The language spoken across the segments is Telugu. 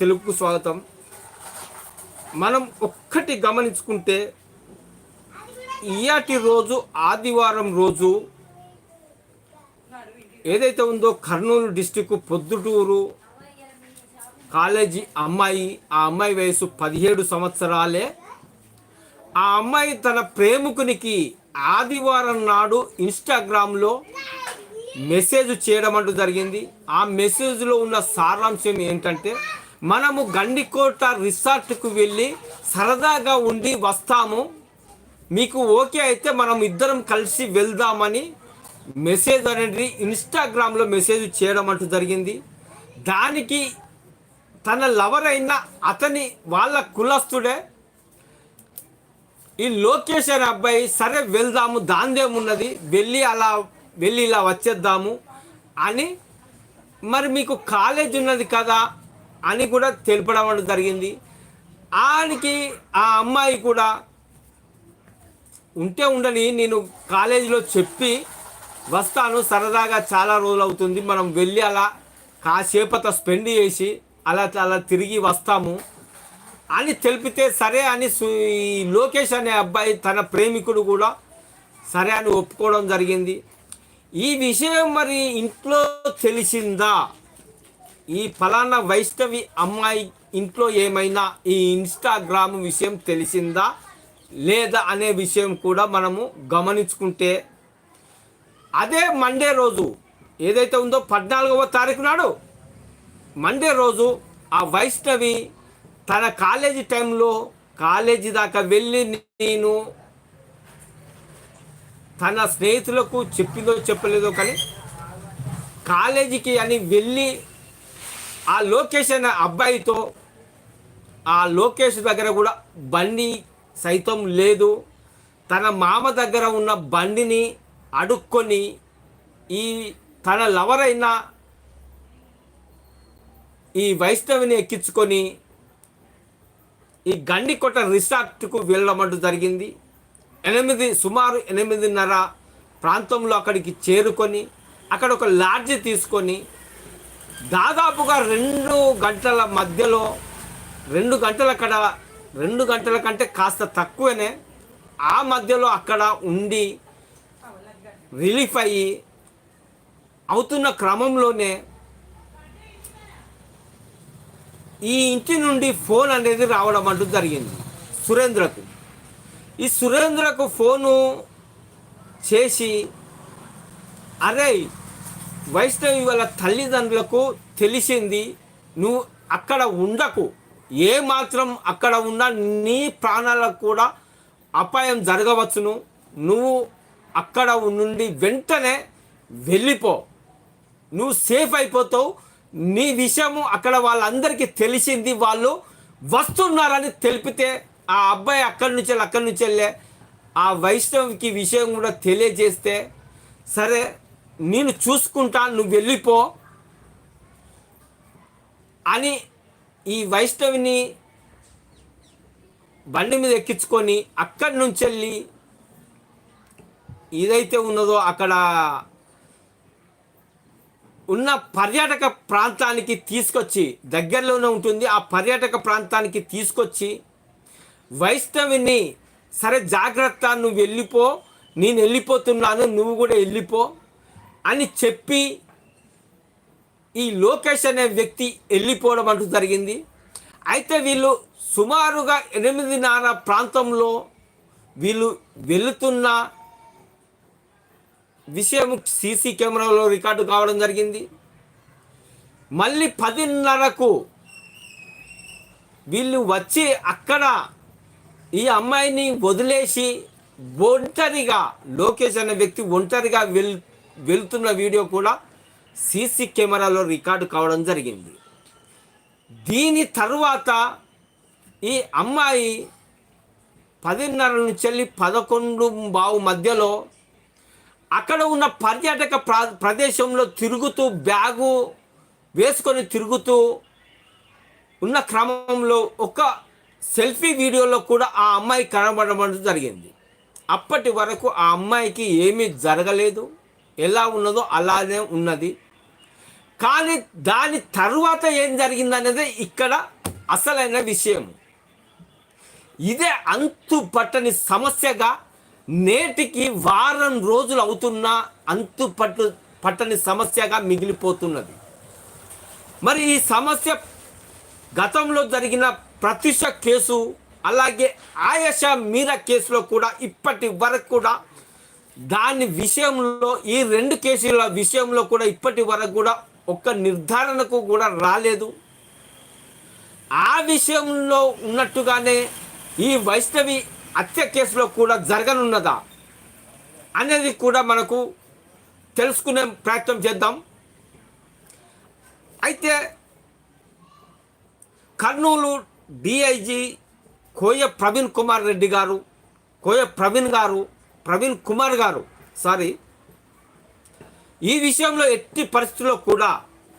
తెలుగుకు స్వాగతం. మనం ఒక్కటి గమనించుకుంటే ఇయాటి రోజు ఆదివారం రోజు ఏదైతే ఉందో కర్నూలు డిస్టిక్ పొద్దుటూరు కాలేజీ అమ్మాయి ఆ అమ్మాయి వయసు పదిహేడు సంవత్సరాలే. ఆ అమ్మాయి తన ప్రేమికునికి ఆదివారం నాడు ఇన్స్టాగ్రామ్లో మెసేజ్ చేయడం అంటూ జరిగింది. ఆ మెసేజ్లో ఉన్న సారాంశం ఏంటంటే మనము గండికోట రిసార్ట్కు వెళ్ళి సరదాగా ఉండి వస్తాము. మీకు ఓకే అయితే మనం ఇద్దరం కలిసి వెళ్దామని మెసేజ్ అనేది ఇన్స్టాగ్రామ్లో మెసేజ్ చేయడం అంటూ జరిగింది. దానికి తన లవర్ అయిన అతని వాళ్ళ కులస్తుడే ఈ లోకేష్ అనే అబ్బాయి సరే వెళ్దాము దాందేమున్నది వెళ్ళి అలా వెళ్ళి ఇలా వచ్చేద్దాము అని. మరి మీకు కాలేజ్ ఉన్నది కదా అని కూడా తెలుపడం జరిగింది. ఆయనకి ఆ అమ్మాయి కూడా ఉంటే ఉండని నేను కాలేజీలో చెప్పి వస్తాను సరదాగా చాలా రోజులు అవుతుంది మనం వెళ్ళి అలా కాసేపత స్పెండ్ చేసి అలా అలా తిరిగి వస్తాము అని తెలిపితే సరే అని ఈ లోకేష్ అనే అబ్బాయి తన ప్రేమికుడు కూడా సరే అని ఒప్పుకోవడం జరిగింది. ఈ విషయం మరి ఇంట్లో తెలిసిందా? ఈ ఫలానా వైష్ణవి అమ్మాయి ఇంట్లో ఏమైనా ఈ ఇన్స్టాగ్రామ్ విషయం తెలిసిందా? లేదా అనే విషయం కూడా మనము గమనించుకుంటే అదే మండే రోజు ఏదైతే ఉందో పద్నాలుగవ తారీఖు నాడు మండే రోజు ఆ వైష్ణవి తన కాలేజీ టైంలో కాలేజీ దాకా వెళ్ళి నేను తన స్నేహితులకు చెప్పిందో చెప్పలేదో కానీ కాలేజీకి అని వెళ్ళి ఆ లోకేష్ అనే అబ్బాయితో ఆ లోకేష్ దగ్గర కూడా బండి సైతం లేదు. తన మామ దగ్గర ఉన్న బండిని అడుక్కొని ఈ తన లవర్ అయిన ఈ వైష్ణవిని ఎక్కించుకొని ఈ గండికోట రిసార్ట్కు వెళ్ళడం జరిగింది. ఎనిమిది సుమారు ఎనిమిదిన్నర ప్రాంతంలో అక్కడికి చేరుకొని అక్కడ ఒక లాడ్జ్ తీసుకొని దాదాపుగా రెండు గంటల మధ్యలో రెండు గంటల అక్కడ రెండు గంటల కంటే కాస్త తక్కువనే ఆ మధ్యలో అక్కడ ఉండి రిలీఫ్ అయ్యి అవుతున్న క్రమంలోనే ఈ ఇంటి నుండి ఫోన్ అనేది రావడం అంటూ జరిగింది సురేంద్రకు. ఈ సురేంద్రకు ఫోను చేసి అరే వైష్ణవి వాళ్ళ తల్లిదండ్రులకు తెలిసింది నువ్వు అక్కడ ఉండకు. ఏ మాత్రం అక్కడ ఉన్న నీ ప్రాణాలకు కూడా అపాయం జరగవచ్చును. నువ్వు అక్కడ నుండి వెంటనే వెళ్ళిపో. నువ్వు సేఫ్ అయిపోతావు. నీ విషయము అక్కడ వాళ్ళందరికీ తెలిసింది. వాళ్ళు వస్తున్నారని తెలిపితే ఆ అబ్బాయి అక్కడి నుంచి వెళ్ళి అక్కడి నుంచి వెళ్ళే ఆ వైష్ణవికి విషయం కూడా తెలియజేస్తే సరే నేను చూసుకుంటా నువ్వు వెళ్ళిపో అని ఈ వైష్ణవిని బండి మీద ఎక్కించుకొని అక్కడి నుంచి వెళ్ళి ఏదైతే ఉన్నదో అక్కడ ఉన్న పర్యాటక ప్రాంతానికి తీసుకొచ్చి దగ్గరలోనే ఉంటుంది ఆ పర్యాటక ప్రాంతానికి తీసుకొచ్చి వైష్ణవిని సరే జాగ్రత్త నువ్వు వెళ్ళిపో నేను వెళ్ళిపోతున్నాను నువ్వు కూడా వెళ్ళిపో అని చెప్పి ఈ లోకేష్ అనే వ్యక్తి వెళ్ళిపోవడం అంటూ జరిగింది. అయితే వీళ్ళు సుమారుగా ఎనిమిదిన్నర ప్రాంతంలో వీళ్ళు వెళుతున్న విషయం సీసీ కెమెరాలో రికార్డు కావడం జరిగింది. మళ్ళీ పదిన్నరకు వీళ్ళు వచ్చి అక్కడ ఈ అమ్మాయిని వదిలేసి ఒంటరిగా లోకేష్ అనే వ్యక్తి ఒంటరిగా వెళ్ళి వెళ్తున్న వీడియో కూడా సీసీ కెమెరాలో రికార్డు కావడం జరిగింది. దీని తరువాత ఈ అమ్మాయి పదిన్నర నుంచి వెళ్ళి పదకొండు బావు మధ్యలో అక్కడ ఉన్న పర్యాటక ప్రా ప్రదేశంలో తిరుగుతూ బ్యాగు వేసుకొని తిరుగుతూ ఉన్న క్రమంలో ఒక సెల్ఫీ వీడియోలో కూడా ఆ అమ్మాయి కనబడడం జరిగింది. అప్పటి వరకు ఆ అమ్మాయికి ఏమీ జరగలేదు. ఎలా ఉన్నదో అలానే ఉన్నది. కానీ దాని తరువాత ఏం జరిగిందనేది ఇక్కడ అసలైన విషయం. ఇదే అంతు పట్టని సమస్యగా నేటికి వారం రోజులు అవుతున్న అంతు పట్టు పట్టని సమస్యగా మిగిలిపోతున్నది. మరి ఈ సమస్య గతంలో జరిగిన ప్రతిష్ట కేసు అలాగే ఆయష మీరా కేసులో కూడా ఇప్పటి వరకు కూడా దాని విషయంలో ఈ రెండు కేసుల విషయంలో కూడా ఇప్పటి వరకు కూడా ఒక్క నిర్ధారణకు కూడా రాలేదు. ఆ విషయంలో ఉన్నట్టుగానే ఈ వైష్ణవి హత్య కేసులో కూడా జరగనున్నదా అనేది కూడా మనకు తెలుసుకునే ప్రయత్నం చేద్దాం. అయితే కర్నూలు డిఐజీ కోయ ప్రవీణ్ కుమార్ రెడ్డి గారు కోయ ప్రవీణ్ గారు ప్రవీణ్ కుమార్ గారు సారీ ఈ విషయంలో ఎట్టి పరిస్థితుల్లో కూడా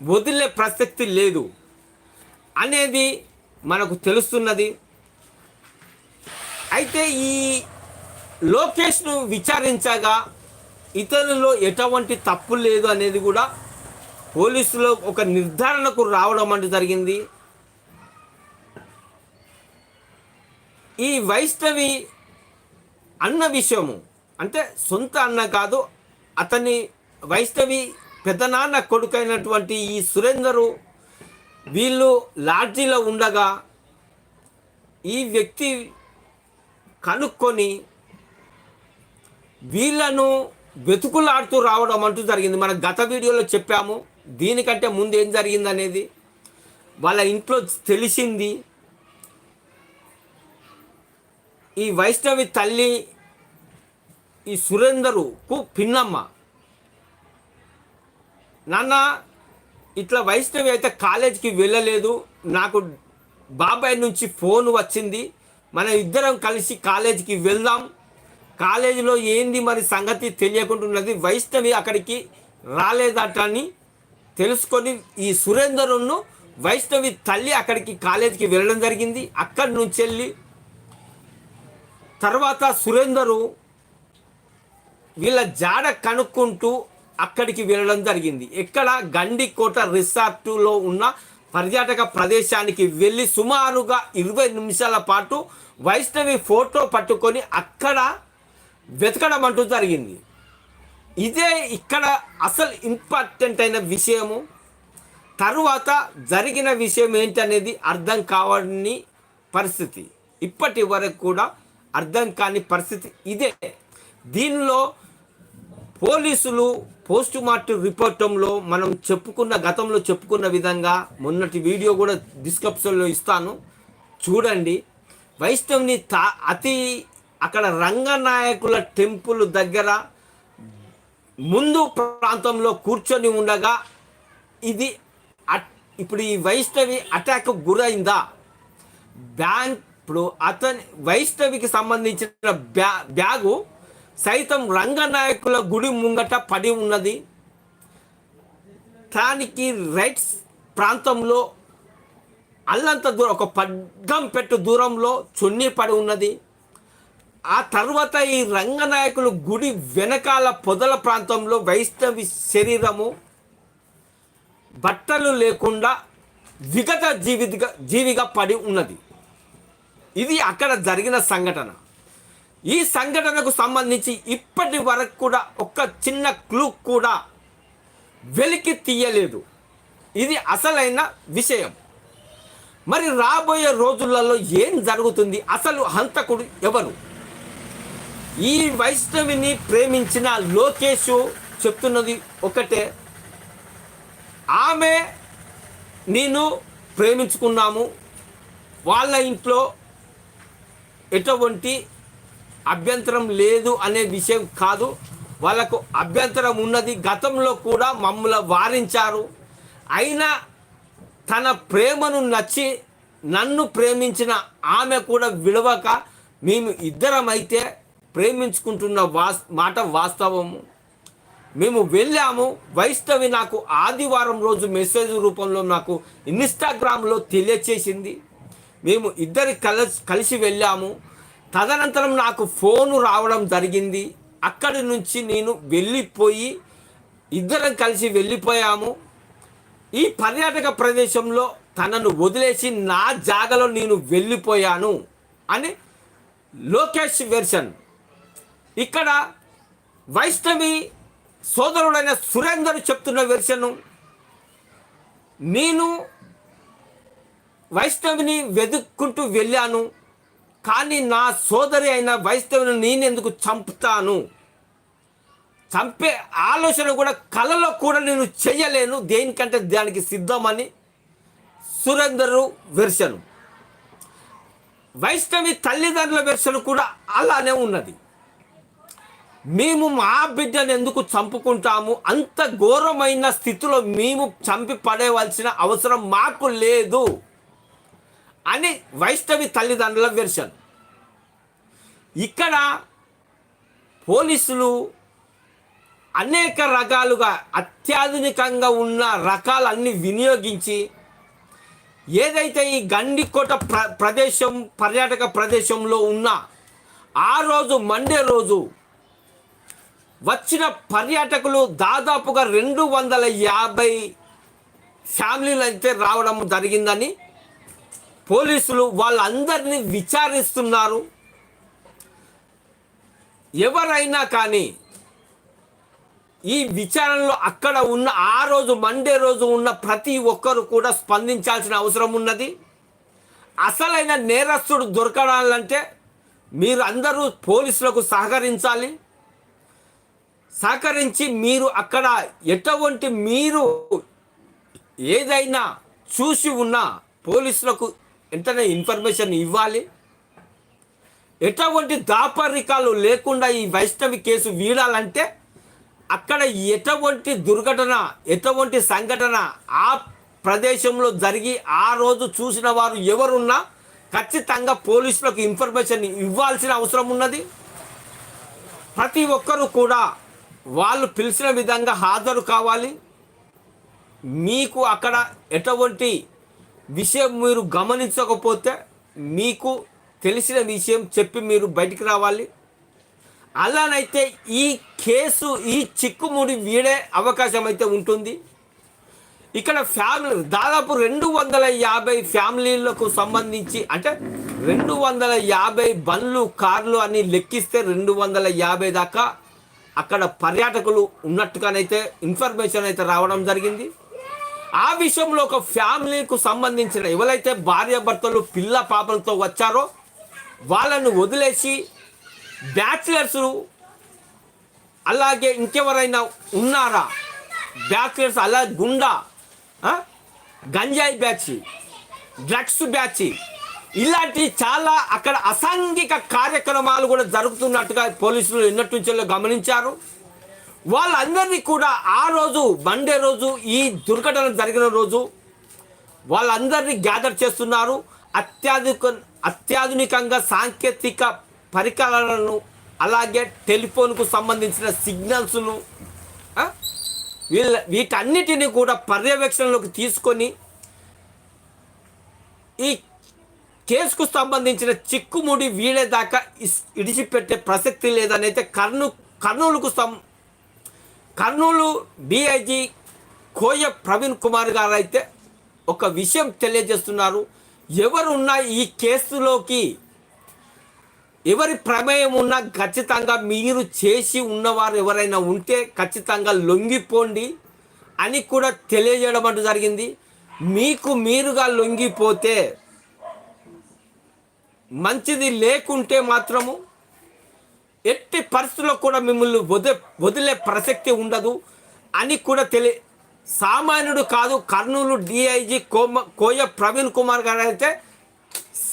వదిలే ప్రసక్తి లేదు అనేది మనకు తెలుస్తున్నది. అయితే ఈ లోకేష్ను విచారించగా ఇతరులలో ఎటువంటి తప్పు లేదు అనేది కూడా పోలీసులు ఒక నిర్ధారణకు రావడం అంటే జరిగింది. ఈ వైష్ణవి అన్న విషయము అంటే సొంత అన్న కాదు అతని వైష్ణవి పెద్దనాన్న కొడుకైనటువంటి ఈ సురేందరు వీళ్ళు లాడ్జీలో ఉండగా ఈ వ్యక్తి కనుక్కొని వీళ్ళను వెతుకులాడుతూ రావడం అంటూ జరిగింది. మన గత వీడియోలో చెప్పాము దీనికంటే ముందు ఏం జరిగింది అనేది వాళ్ళ ఇంట్లో తెలిసింది. ఈ వైష్ణవి తల్లి ఈ సురేందరుకు పిన్నమ్మ. నాన్న ఇట్లా వైష్ణవి అయితే కాలేజీకి వెళ్ళలేదు. నాకు బాబాయ్ నుంచి ఫోన్ వచ్చింది. మన ఇద్దరం కలిసి కాలేజీకి వెళ్దాం. కాలేజీలో ఏంది మరి సంగతి తెలియకుంటున్నది వైష్ణవి అక్కడికి రాలేదట అని తెలుసుకొని ఈ సురేందరును వైష్ణవి తల్లి అక్కడికి కాలేజీకి వెళ్ళడం జరిగింది. అక్కడి నుంచి వెళ్ళి తర్వాత సురేందరు వీళ్ళ జాడ కనుక్కుంటూ అక్కడికి వెళ్ళడం జరిగింది. ఇక్కడ గండికోట రిసార్టులో ఉన్న పర్యాటక ప్రదేశానికి వెళ్ళి సుమారుగా ఇరవై నిమిషాల పాటు వైష్ణవి ఫోటో పట్టుకొని అక్కడ వెతకడం అంటూ జరిగింది. ఇదే ఇక్కడ అసలు ఇంపార్టెంట్ అయిన విషయము. తరువాత జరిగిన విషయం ఏంటనేది అర్థం కావని పరిస్థితి. ఇప్పటి వరకు కూడా అర్థం కాని పరిస్థితి ఇదే. దీనిలో పోలీసులు పోస్ట్ మార్టం రిపోర్టంలో మనం చెప్పుకున్న గతంలో చెప్పుకున్న విధంగా మొన్నటి వీడియో కూడా డిస్క్రిప్షన్లో ఇస్తాను. చూడండి. వైష్ణవ్ని తా అతి అక్కడ రంగనాయకుల టెంపుల్ దగ్గర ముందు ప్రాంతంలో కూర్చొని ఉండగా ఇది అట్- ఇప్పుడు ఈ వైష్ణవి అటాక్ గురైందా? బ్యాంక్ ఇప్పుడు అతని వైష్ణవికి సంబంధించిన బ్యా బ్యాగు సైతం రంగనాయకుల గుడి ముంగట పడి ఉన్నది. దానికి రైట్స్ ప్రాంతంలో అల్లంత దూరం ఒక పగ్గం పెట్టు దూరంలో చున్నీ పడి ఉన్నది. ఆ తర్వాత ఈ రంగనాయకులు గుడి వెనకాల పొదల ప్రాంతంలో వైష్ణవి శరీరము. బట్టలు లేకుండా విగత జీవిగా జీవిగా పడి ఉన్నది. ఇది అక్కడ జరిగిన సంఘటన. ఈ సంఘటనకు సంబంధించి ఇప్పటి వరకు కూడా ఒక్క చిన్న క్లూ కూడా వెలికి తీయలేదు. ఇది అసలైన విషయం. మరి రాబోయే రోజులలో ఏం జరుగుతుంది? అసలు హంతకుడు ఎవరు? ఈ వైష్ణవిని ప్రేమించిన లోకేష్ చెప్తున్నది ఒకటే. ఆమె నేను ప్రేమించుకున్నాము. వాళ్ళ ఇంట్లో ఎటువంటి అభ్యంతరం లేదు అనే విషయం కాదు. వాళ్ళకు అభ్యంతరం ఉన్నది గతంలో కూడా మమ్మల్ని వారించారు. అయినా తన ప్రేమను నచ్చి నన్ను ప్రేమించిన ఆమె కూడా విడవక మేము ఇద్దరమైతే ప్రేమించుకుంటున్న వాస్ మాట వాస్తవము. మేము వెళ్ళాము. వైష్ణవి నాకు ఆదివారం రోజు మెసేజ్ రూపంలో నాకు ఇన్స్టాగ్రామ్లో తెలియచేసింది. మేము ఇద్దరి కలిసి కలిసి వెళ్ళాము. తదనంతరం నాకు ఫోను రావడం జరిగింది. అక్కడి నుంచి నేను వెళ్ళిపోయి ఇద్దరం కలిసి వెళ్ళిపోయాము. ఈ పర్యాటక ప్రదేశంలో తనను వదిలేసి నా జాగలో నేను వెళ్ళిపోయాను అని లోకేష్ వెర్షన్. ఇక్కడ వైష్ణవి సోదరుడైన సురేందర్ చెప్తున్న వెర్షను నేను వైష్ణవిని వెతుక్కుంటూ వెళ్ళాను. కానీ నా సోదరి అయిన వైష్ణవిని నేనెందుకు చంపుతాను? చంపే ఆలోచన కూడా కలలో కూడా నేను చెయ్యలేను దేనికంటే దానికి సిద్ధమని సురేందరు వెర్షను. వైష్ణవి తల్లిదండ్రుల వెర్షన్ కూడా అలానే ఉన్నది. మేము మా బిడ్డను ఎందుకు చంపుకుంటాము? అంత ఘోరమైన స్థితిలో మేము చంపి పడేవలసిన అవసరం మాకు లేదు. అని వైష్ణవి తల్లిదండ్రుల వెర్షన్. ఇక్కడ పోలీసులు అనేక రకాలుగా అత్యాధునికంగా ఉన్న రకాలన్నీ వినియోగించి ఏదైతే ఈ గండికోట ప్ర ప్రదేశం పర్యాటక ప్రదేశంలో ఉన్న ఆ రోజు మండే రోజు వచ్చిన పర్యాటకులు దాదాపుగా రెండు వందల యాభై ఫ్యామిలీలు అయితే రావడం జరిగిందని పోలీసులు వాళ్ళందరినీ విచారిస్తున్నారు. ఎవరైనా కానీ ఈ విచారణలో అక్కడ ఉన్న ఆ రోజు మండే రోజు ఉన్న ప్రతి ఒక్కరు కూడా స్పందించాల్సిన అవసరం ఉన్నది. అసలైన నేరస్తుడు దొరకడాలంటే మీరు అందరూ పోలీసులకు సహకరించాలి. సహకరించి మీరు అక్కడ ఎటువంటి మీరు ఏదైనా చూసి ఉన్న పోలీసులకు వెంటనే ఇన్ఫర్మేషన్ ఇవ్వాలి. ఎటువంటి దాపరికాలు లేకుండా ఈ వైష్ణవి కేసు వీడాలంటే అక్కడ ఎటువంటి దుర్ఘటన ఎటువంటి సంఘటన ఆ ప్రదేశంలో జరిగి ఆ రోజు చూసిన వారు ఎవరున్నా ఖచ్చితంగా పోలీసులకు ఇన్ఫర్మేషన్ ఇవ్వాల్సిన అవసరం ఉన్నది. ప్రతి ఒక్కరూ కూడా వాళ్ళు పిలిచిన విధంగా హాజరు కావాలి. మీకు అక్కడ ఎటువంటి విషయం మీరు గమనించకపోతే మీకు తెలిసిన విషయం చెప్పి మీరు బయటికి రావాలి. అలానైతే ఈ కేసు ఈ చిక్కుముడి వీడే అవకాశం అయితే ఉంటుంది. ఇక్కడ ఫ్యామిలీ దాదాపు రెండు వందల యాభై ఫ్యామిలీలకు సంబంధించి అంటే రెండు వందల యాభై బండ్లు కార్లు అని లెక్కిస్తే రెండు వందల యాభై దాకా అక్కడ పర్యాటకులు ఉన్నట్టుగానైతే ఇన్ఫర్మేషన్ అయితే రావడం జరిగింది. ఆ విషయంలో ఒక ఫ్యామిలీకు సంబంధించిన ఎవరైతే భార్యాభర్తలు పిల్ల పాపలతో వచ్చారో వాళ్ళను వదిలేసి బ్యాచిలర్స్ అలాగే ఇంకెవరైనా ఉన్నారా? బ్యాచిలర్స్ అలా గుండా గంజాయి బ్యాచ్ డ్రగ్స్ బ్యాచ్ ఇలాంటి చాలా అక్కడ అసాంఘిక కార్యక్రమాలు కూడా జరుగుతున్నట్టుగా పోలీసులు ఎన్నటి నుంచో గమనించారు. వాళ్ళందరినీ కూడా ఆ రోజు మండే రోజు ఈ దుర్ఘటన జరిగిన రోజు వాళ్ళందరినీ గ్యాదర్ చేస్తున్నారు. అత్యాధునిక అత్యాధునికంగా సాంకేతిక పరికరాలను అలాగే టెలిఫోన్కు సంబంధించిన సిగ్నల్స్ను వీళ్ళ వీటన్నిటిని కూడా పర్యవేక్షణలోకి తీసుకొని ఈ కేసుకు సంబంధించిన చిక్కుముడి వీడే దాకా ఇడిచిపెట్టే ప్రసక్తి లేదని అయితే కర్నూ కర్నూలుకు సం కర్నూలు డిఐజీ కోయ ప్రవీణ్ కుమార్ గారు అయితే ఒక విషయం తెలియజేస్తున్నారు. ఎవరున్నా ఈ కేసులోకి ఎవరి ప్రమేయం ఉన్నా ఖచ్చితంగా మీరు చేసి ఉన్నవారు ఎవరైనా ఉంటే ఖచ్చితంగా లొంగిపోండి అని కూడా తెలియజేయడం అంటూ జరిగింది. మీకు మీరుగా లొంగిపోతే మంచిది లేకుంటే మాత్రము ఎట్టి పరిస్థితుల్లో కూడా మిమ్మల్ని వదిలే వదిలే ప్రసక్తి ఉండదు అని కూడా తెలియ సామాన్యుడు కాదు కర్నూలు డిఐజీ కోమ కోయ ప్రవీణ్ కుమార్ గారు అయితే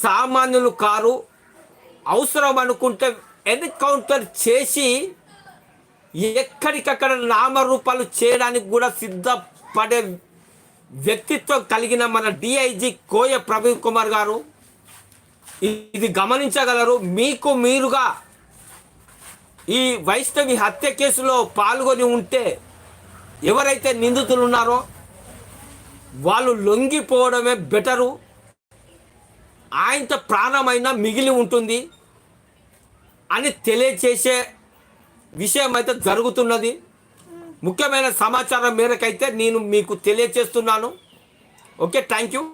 సామాన్యులు కారు అవసరం అనుకుంటే ఎన్కౌంటర్ చేసి ఎక్కడికక్కడ నామరూపాలు చేయడానికి కూడా సిద్ధపడే వ్యక్తిత్వం కలిగిన మన డిఐజీ కోయ ప్రవీణ్ కుమార్ గారు ఇది గమనించగలరు. మీకు మీరుగా ఈ వైష్ణవి హత్య కేసులో పాల్గొని ఉంటే ఎవరైతే నిందితులు ఉన్నారో వాళ్ళు లొంగిపోవడమే బెటరు. ఆయనతో ప్రాణమైనా మిగిలి ఉంటుంది అని తెలియచేసే విషయం అయితే జరుగుతున్నది. ముఖ్యమైన సమాచారం మేరకైతే నేను మీకు తెలియచేస్తున్నాను. Okay thank you.